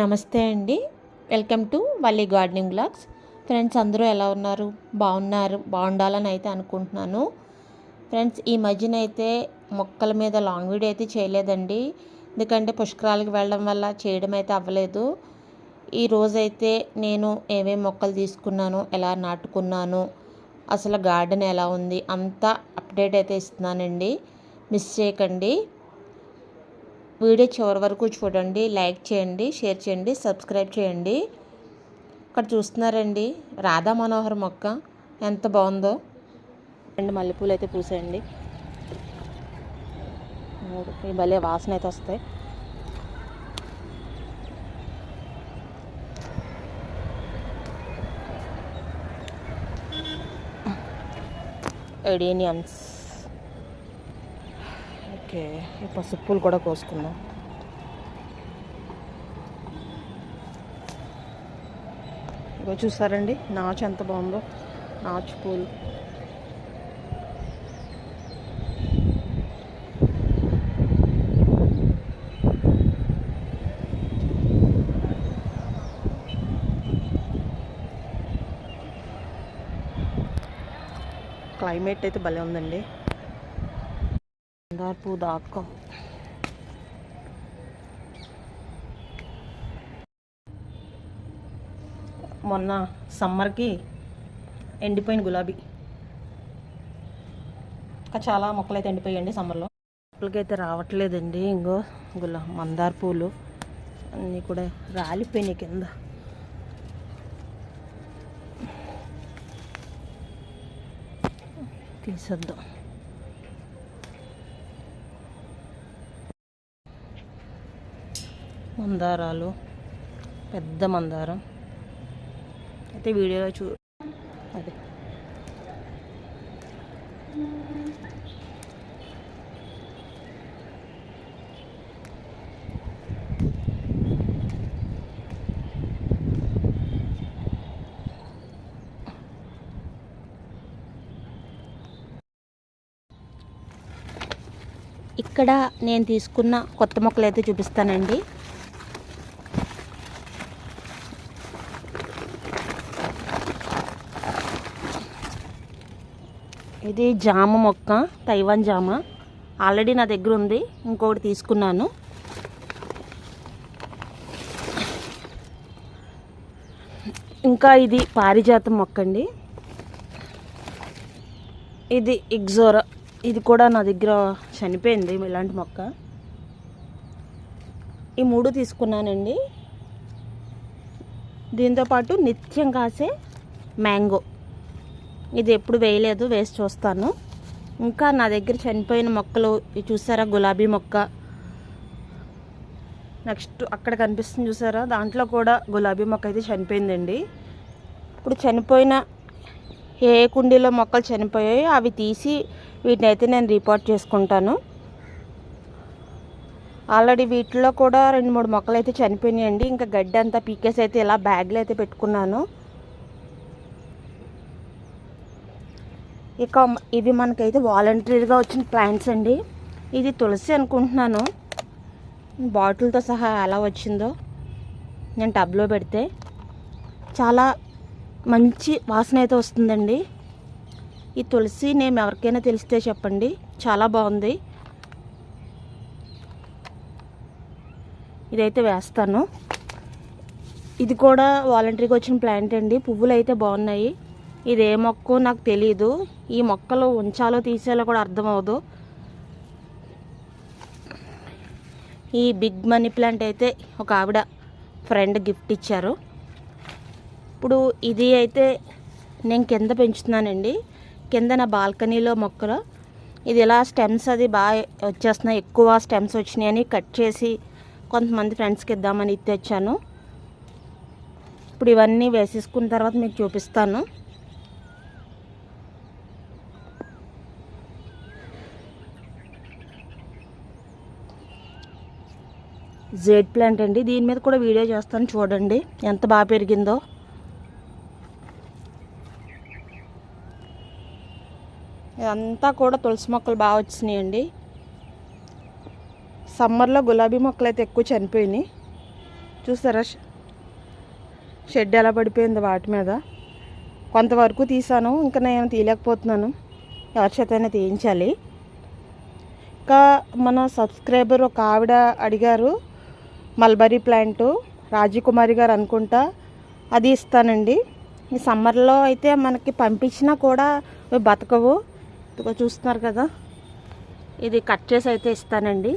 నమస్తే అండి. Welcome to Valli gardening blogs. Friends అందరూ ఎలా ఉన్నారు? బాగున్నారు? బాగుండాలని అయితే అనుకుంటున్నాను. ఫ్రెండ్స్ ఈ మధ్యన అయితే మొక్కల మీద లాంగ్ వీడియో అయితే చేయలేదండి. ఎందుకంటే పుష్కరాలకు వెళ్ళడం వల్ల చేయడం అయితే అవ్వలేదు. ఈ రోజైతే నేను ఏమేమి మొక్కలు తీసుకున్నాను ఎలా నాటుకున్నాను అసలు గార్డెన్ ఎలా ఉంది అంతా అప్డేట్ అయితే ఇస్తున్నానండి. మిస్ చేయకండి. వీడియో చివరి వరకు చూడండి లైక్ చేయండి షేర్ చేయండి సబ్స్క్రైబ్ చేయండి. ఇక్కడ చూస్తున్నారండి రాధా మనోహర్ మొక్క ఎంత బాగుందో. రెండు మల్లెపూలు అయితే పూసాయండి. ఈ భలే వాసన అయితే వస్తాయి. ఎడీనియమ్స్ ఓకే ఈ పసుపు పూలు కూడా కోసుకుందాం. ఇగో చూసారండి నాచు ఎంత బాగుందో నాచు పూలు. క్లైమేట్ అయితే భలే ఉందండి. మందార పువ్వు దాక్కో మొన్న సమ్మర్కి ఎండిపోయిన గులాబీ ఇంకా చాలా మొక్కలు అయితే ఎండిపోయాయండి సమ్మర్లో మొక్కలకైతే రావట్లేదండి ఇంకో గులా మందార పూలు అన్నీ కూడా రాలిపోయినాయి కింద. తీసేద్దాం. మందారాలు. పెద్ద మందారం. అయితే వీడియోలో చూ అదే. ఇక్కడ నేను తీసుకున్న కొత్త మొక్కలు అయితే చూపిస్తానండి. ఇది జామ మొక్క తైవాన్ జామ. ఆల్రెడీ నా దగ్గర ఉంది ఇంకొకటి తీసుకున్నాను. ఇంకా ఇది పారిజాతం మొక్క అండి. ఇది ఇగ్జోరా. ఇది కూడా నా దగ్గర చనిపోయింది ఇలాంటి మొక్క. ఈ మూడు తీసుకున్నానండి. దీంతోపాటు నిత్యం కాసే మ్యాంగో. ఇది ఎప్పుడు వేయలేదు వేసి చూస్తాను. ఇంకా నా దగ్గర చనిపోయిన మొక్కలు చూసారా? గులాబీ మొక్క. నెక్స్ట్ అక్కడ కనిపిస్తుంది చూసారా? దాంట్లో కూడా గులాబీ మొక్క అయితే చనిపోయిందండి. ఇప్పుడు చనిపోయిన ఏ కుండీలో మొక్కలు చనిపోయాయో అవి తీసి వీటిని అయితే నేను రిపోర్ట్ చేసుకుంటాను. ఆల్రెడీ వీటిలో కూడా రెండు మూడు మొక్కలు అయితే చనిపోయినాయండి. ఇంకా గడ్డి అంతా పీకేసి అయితే ఇలా బ్యాగ్లో అయితే పెట్టుకున్నాను. ఇక ఇవి మనకైతే వాలంటరీగా వచ్చిన ప్లాంట్స్ అండి. ఇది తులసి అనుకుంటున్నాను. బాటిల్తో సహా ఎలా వచ్చిందో నేను టబ్లో పెడితే చాలా మంచి వాసన అయితే వస్తుందండి. ఈ తులసి నేను ఎవరికైనా తెలిస్తే చెప్పండి. చాలా బాగుంది. ఇదైతే వేస్తాను. ఇది కూడా వాలంటరీగా వచ్చిన ప్లాంట్ అండి. పువ్వులు అయితే బాగున్నాయి. ఇది ఏ మొక్క నాకు తెలియదు ఈ మొక్కలు ఉంచాలో తీసేయాలో కూడా అర్థమవదు ఈ బిగ్ మనీ ప్లాంట్ అయితే ఒక ఆవిడ ఫ్రెండ్ గిఫ్ట్ ఇచ్చారు. ఇప్పుడు ఇది అయితే నేను కింద పెంచుతున్నానండి. కింద నా బాల్కనీలో మొక్కలు. ఇది ఇలా స్టెమ్స్ అది బాగా వచ్చేస్తున్నాయి. ఎక్కువ స్టెమ్స్ వచ్చినాయని కట్ చేసి కొంతమంది ఫ్రెండ్స్కి ఇద్దామని తెచ్చాను ఇప్పుడు ఇవన్నీ వేసేసుకున్న తర్వాత మీకు చూపిస్తాను. జెడ్ ప్లాంట్ అండి. దీని మీద కూడా వీడియో చేస్తాను చూడండి. ఎంత బాగా పెరిగిందో. ఇదంతా కూడా తులసి మొక్కలు బాగా వచ్చినాయండి. సమ్మర్లో గులాబీ మొక్కలు అయితే ఎక్కువ చనిపోయినాయి. చూసారా? షెడ్ ఎలా పడిపోయింది వాటి మీద. కొంతవరకు తీసాను. ఇంకా నేను తీయలేకపోతున్నాను. ఎవరి చేతైనా తీయించాలి. ఇంకా మన సబ్స్క్రైబర్ ఒక ఆవిడ అడిగారు. మల్బరీ ప్లాంటు రాజకుమారి గారు అనుకుంటా అది ఇస్తానండి. ఈ సమ్మర్లో అయితే మనకి పంపించినా కూడా బతకవు. ఇదిగో చూస్తున్నారు కదా. ఇది కట్ చేసి అయితే ఇస్తానండి.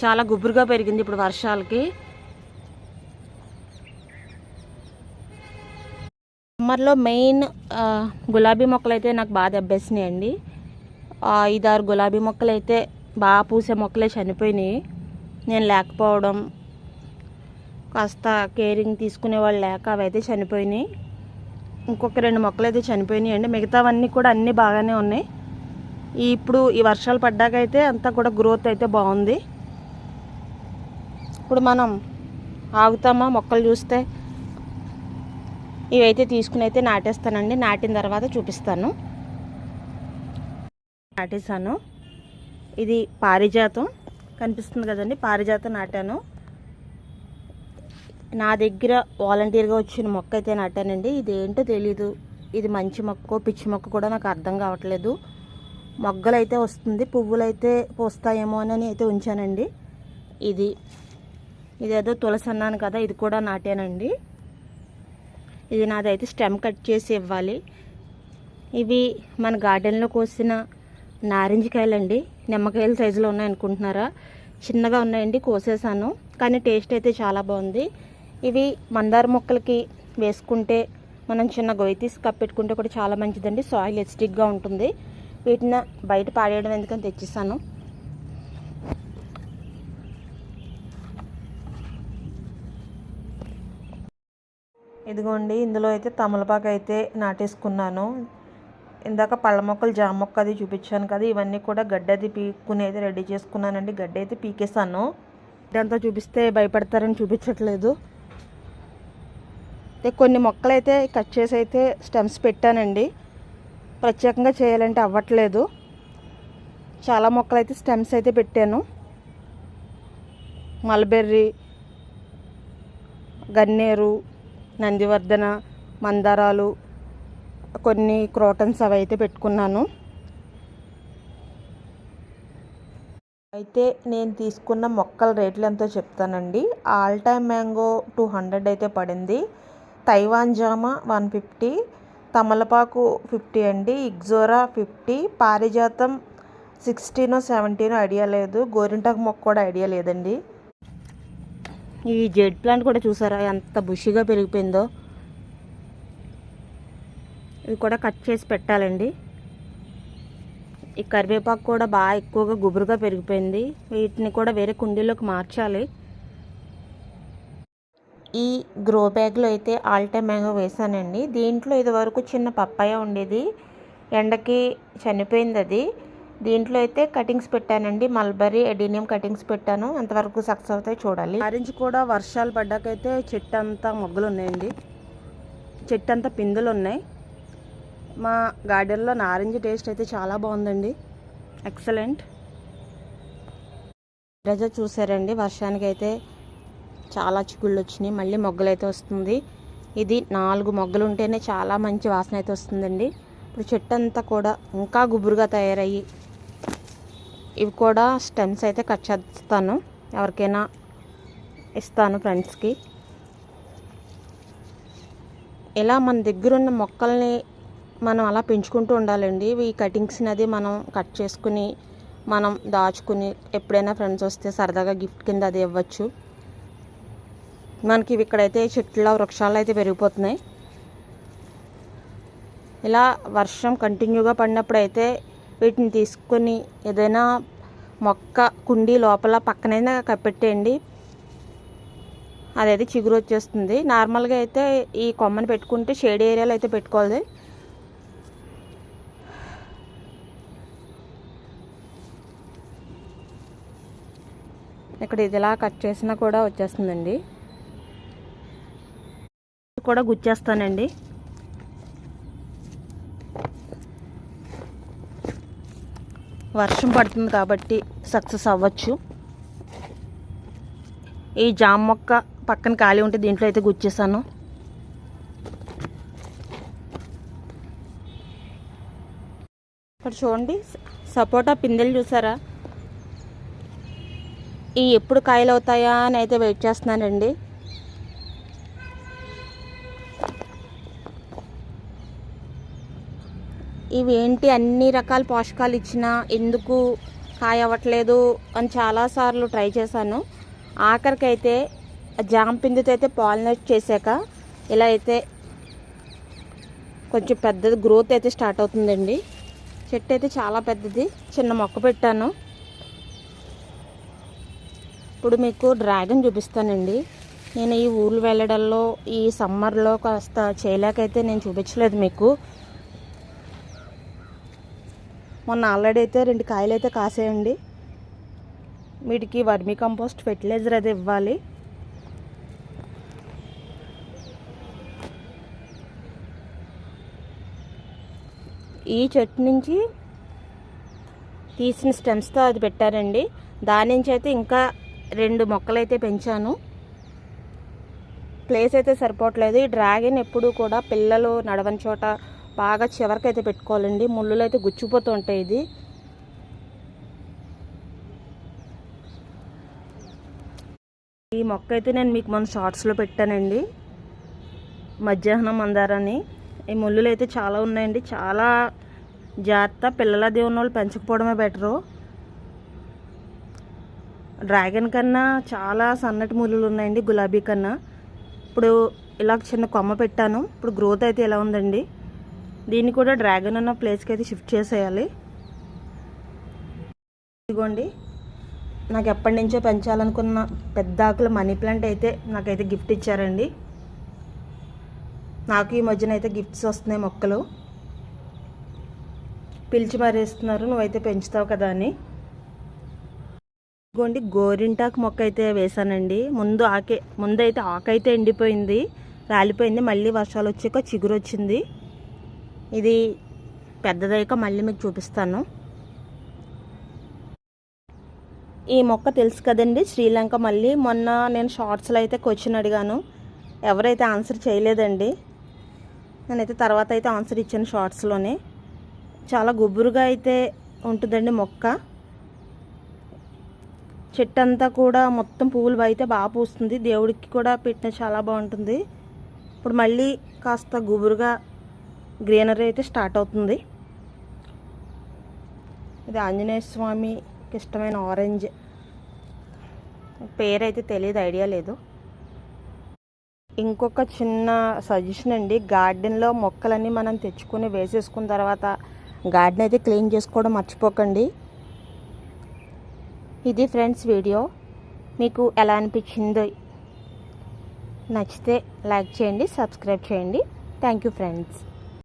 చాలా గుబురుగా పెరిగింది ఇప్పుడు వర్షాలకి. సమ్మర్లో మెయిన్ గులాబీ మొక్కలు అయితే నాకు బాగా దెబ్బేసినాయండి. ఐదారు గులాబీ మొక్కలు అయితే బాగా పూసే మొక్కలే చనిపోయినాయి. నేను లేకపోవడం కాస్త కేరింగ్ తీసుకునే వాళ్ళు లేక అవైతే చనిపోయినాయి. ఇంకొక రెండు మొక్కలు అయితే చనిపోయినాయి అండి. మిగతావన్నీ కూడా అన్నీ బాగానే ఉన్నాయి. ఇప్పుడు ఈ వర్షాలు పడ్డాక అయితే అంతా కూడా గ్రోత్ అయితే బాగుంది. ఇప్పుడు మనం ఆగుతామా? మొక్కలు చూస్తే ఇవైతే తీసుకుని అయితే నాటేస్తానండి. నాటిన తర్వాత చూపిస్తాను. నాటేసాను ఇది పారిజాతం. కనిపిస్తుంది కదండి పారిజాతం నాటాను. నా దగ్గర వాలంటీర్గా వచ్చిన మొక్క అయితే నాటానండి. ఇది ఏంటో తెలీదు. ఇది మంచి మొక్క పిచ్చి మొక్క కూడా నాకు అర్థం కావట్లేదు. మొగ్గలు అయితే వస్తుంది పువ్వులు అయితే పోస్తాయేమో అని అయితే ఉంచానండి. ఇది ఇదేదో తులసి అన్నాను కదా ఇది కూడా నాటానండి. ఇది నాదైతే స్టెమ్ కట్ చేసి ఇవ్వాలి. ఇవి మన గార్డెన్లో కోసిన నారింజకాయలండి. నిమ్మకాయల సైజులో ఉన్నాయనుకుంటున్నారా? చిన్నగా ఉన్నాయండి కోసేసాను. కానీ టేస్ట్ అయితే చాలా బాగుంది. ఇవి మందార మొక్కలకి వేసుకుంటే మనం చిన్న గొయ్యి తీసి కప్పెట్టుకుంటే కూడా చాలా మంచిదండి. సాయిల్ ఎస్టిక్గా ఉంటుంది. వీటిని బయట పాడేయడం ఎందుకని తెచ్చిస్తాను. ఇదిగోండి ఇందులో అయితే తమలపాకు అయితే నాటేసుకున్నాను. ఇందాక పళ్ళ మొక్కలు జామ మొక్క అది చూపించాను కదా ఇవన్నీ కూడా గడ్డి అది పీక్కునేది రెడీ చేసుకున్నానండి. గడ్డి అయితే పీకేసాను ఇదంతా చూపిస్తే భయపడతారని చూపించట్లేదు. అయితే కొన్ని మొక్కలు అయితే కట్ చేసి అయితే స్టెమ్స్ పెట్టానండి. ప్రత్యేకంగా చేయాలంటే అవ్వట్లేదు. చాలా మొక్కలు అయితే స్టెమ్స్ అయితే పెట్టాను. మల్బెర్రీ గన్నేరు నందివర్ధన మందారాలు కొన్ని క్రోటన్స్ అవి అయితే పెట్టుకున్నాను. అయితే నేను తీసుకున్న మొక్కల రేట్లు ఎంతో చెప్తానండి. All time mango two hundred అయితే పడింది. తైవాన్ జామ వన్ ఫిఫ్టీ తమలపాకు ఫిఫ్టీ అండి ఇగ్జోరా ఫిఫ్టీ పారిజాతం సిక్స్టీనో సెవెంటీనో ఐడియా లేదు. గోరింటాకు మొక్క కూడా ఐడియా లేదండి. ఈ జెడ్ ప్లాంట్ కూడా చూసారా ఎంత బుషిగా పెరిగిపోయిందో. ఇవి కూడా కట్ చేసి పెట్టాలండి. ఈ కరివేపాకు కూడా బాగా ఎక్కువగా గుబురుగా పెరిగిపోయింది. వీటిని కూడా వేరే కుండీలోకి మార్చాలి. ఈ గ్రో బ్యాగ్లో అయితే ఆల్ మ్యాంగో వేసానండి. దీంట్లో ఇది వరకు చిన్న పప్పాయ ఉండేది. ఎండకి చనిపోయింది అది. దీంట్లో అయితే కటింగ్స్ పెట్టానండి. మల్బరీ ఎడీనియం కటింగ్స్ పెట్టాను. ఎంతవరకు సక్సెస్ అవుతాయి చూడాలి. ఆరెంజ్ కూడా వర్షాలు పడ్డాకైతే చెట్టు అంతా మొగ్గలు ఉన్నాయండి చెట్టు అంతా పిందులు ఉన్నాయి మా గార్డెన్లో నారింజ టేస్ట్ అయితే చాలా బాగుందండి. ఎక్సలెంట్ రజ చూసారండి వర్షానికి అయితే చాలా చిగుళ్ళు వచ్చినాయి మళ్ళీ మొగ్గలు అయితే వస్తుంది. ఇది నాలుగు మొగ్గలు ఉంటేనే చాలా మంచి వాసన అయితే వస్తుందండి. ఇప్పుడు చెట్టు అంతా కూడా ఇంకా గుబురుగా తయారయ్యి ఇవి కూడా స్టెమ్స్ అయితే కట్ చేస్తాను ఎవరికైనా ఇస్తాను ఫ్రెండ్స్కి. ఇలా మన దగ్గరున్న మొక్కల్ని మనం అలా పెంచుకుంటూ ఉండాలండి. ఈ కటింగ్స్ని అది మనం కట్ చేసుకుని మనం దాచుకుని ఎప్పుడైనా ఫ్రెండ్స్ వస్తే సరదాగా గిఫ్ట్ కింద అది ఇవ్వచ్చు. మనకి ఇవి ఇక్కడైతే చెట్ల వృక్షాలు అయితే పెరిగిపోతున్నాయి. ఇలా వర్షం కంటిన్యూగా పడినప్పుడు అయితే వీటిని తీసుకొని ఏదైనా మొక్క కుండీ లోపల పక్కనైనా కప్పెట్టేయండి. అదైతే చిగురు వచ్చేస్తుంది. నార్మల్గా అయితే ఈ కొమ్మని పెట్టుకుంటే షేడ్ ఏరియాలో అయితే పెట్టుకోవాలి. ఇక్కడ ఇది ఇలా కట్ చేసినా కూడా వచ్చేస్తుందండి. కూడా గుచ్చేస్తానండి. వర్షం పడుతుంది కాబట్టి సక్సెస్ అవ్వచ్చు. ఈ జామ మొక్క పక్కన ఖాళీ ఉంటే దీంట్లో అయితే గుచ్చేసాను. ఇక్కడ చూడండి సపోటా పిందెలు చూసారా? ఈ ఎప్పుడు కాయలు అవుతాయా అని అయితే వెయిట్ చేస్తున్నానండి. ఇవి ఏంటి? అన్ని రకాల పోషకాలు ఇచ్చినా ఎందుకు కాయ అవ్వట్లేదు అని చాలాసార్లు ట్రై చేశాను. ఆఖరికి అయితే జామ పిండితో అయితే పాలినేట్ చేశాక ఇలా అయితే కొంచెం పెద్దది గ్రోత్ అయితే స్టార్ట్ అవుతుందండి. చెట్టు అయితే చాలా పెద్దది. చిన్న మొక్క పెట్టాను. ఇప్పుడు మీకు డ్రాగన్ చూపిస్తానండి. నేను ఈ ఊర్లు వెళ్ళడంలో ఈ సమ్మర్లో కాస్త చేయలేకైతే నేను చూపించలేదు మీకు. మొన్న ఆల్రెడీ అయితే రెండు కాయలు అయితే కాసేయండి. వీటికి వర్మీ కంపోస్ట్ ఫెర్టిలైజర్ అది ఇవ్వాలి. ఈ చెట్టు నుంచి తీసిన స్టెమ్స్తో అది పెట్టారండి. దాని నుంచి అయితే ఇంకా రెండు మొక్కలు అయితే పెంచాను. ప్లేస్ అయితే సరిపోవట్లేదు. ఈ డ్రాగన్ ఎప్పుడు కూడా పిల్లలు నడవని చోట బాగా చివరికి అయితే పెట్టుకోవాలండి. ముళ్ళులు అయితే గుచ్చిపోతూ ఉంటాయి ఇది. ఈ మొక్క అయితే నేను మీకు మన షార్ట్స్లో పెట్టానండి. మధ్యాహ్నం అందారని. ఈ ముళ్ళులు అయితే చాలా ఉన్నాయండి. చాలా జాగ్రత్త. పిల్లల దేవుని వాళ్ళు పెంచకపోవడమే బెటరు. డ్రాగన్ కన్నా చాలా సన్నటి ములులు ఉన్నాయండి గులాబీ కన్నా. ఇప్పుడు ఇలా చిన్న కొమ్మ పెట్టాను. ఇప్పుడు గ్రోత్ అయితే ఎలా ఉందండి? దీన్ని కూడా డ్రాగన్ అన్న ప్లేస్కి అయితే షిఫ్ట్ చేసేయాలి. ఇదిగోండి. నాకు ఎప్పటి నుంచో పెంచాలనుకున్న పెద్ద ఆకుల మనీ ప్లాంట్ అయితే నాకైతే గిఫ్ట్ ఇచ్చారండి. నాకు ఈ మధ్యన అయితే గిఫ్ట్స్ వస్తున్నాయి మొక్కలు. పిలిచి మరేస్తున్నారు. నువ్వైతే పెంచుతావు కదా అని. ఇదిగోండి గోరింటాకు మొక్క అయితే వేసానండి. ముందు ఆకే ముందు అయితే ఆకైతే ఎండిపోయింది రాలిపోయింది. మళ్ళీ వర్షాలు వచ్చాక చిగురు వచ్చింది ఇది పెద్దదయ్యాక మళ్ళీ మీకు చూపిస్తాను. ఈ మొక్క తెలుసు కదండి శ్రీలంక మళ్ళీ. మొన్న నేను షార్ట్స్లో అయితే క్వశ్చన్ అడిగాను. ఎవరైతే ఆన్సర్ చేయలేదండి నేనైతే తర్వాత అయితే ఆన్సర్ ఇచ్చాను షార్ట్స్లోనే. చాలా గుబురుగా అయితే ఉంటుందండి మొక్క. చెట్టు అంతా కూడా మొత్తం పువ్వులు అయితే బాగా పూస్తుంది. దేవుడికి కూడా పెట్టిన చాలా బాగుంటుంది. ఇప్పుడు మళ్ళీ కాస్త గుబురుగా గ్రీనరీ అయితే స్టార్ట్ అవుతుంది. ఇది ఆంజనేయ స్వామికి ఇష్టమైన ఆరెంజ్. పేరైతే తెలియదు ఐడియా లేదు. ఇంకొక చిన్న సజెషన్ అండి. గార్డెన్లో మొక్కలన్నీ మనం తెచ్చుకొని వేసేసుకున్న తర్వాత గార్డెన్ అయితే క్లీన్ చేసుకోవడం మర్చిపోకండి. ఇది ఫ్రెండ్స్ వీడియో. మీకు ఎలా అనిపించిందో నచ్చితే లైక్ చేయండి సబ్స్క్రైబ్ చేయండి. Thank you friends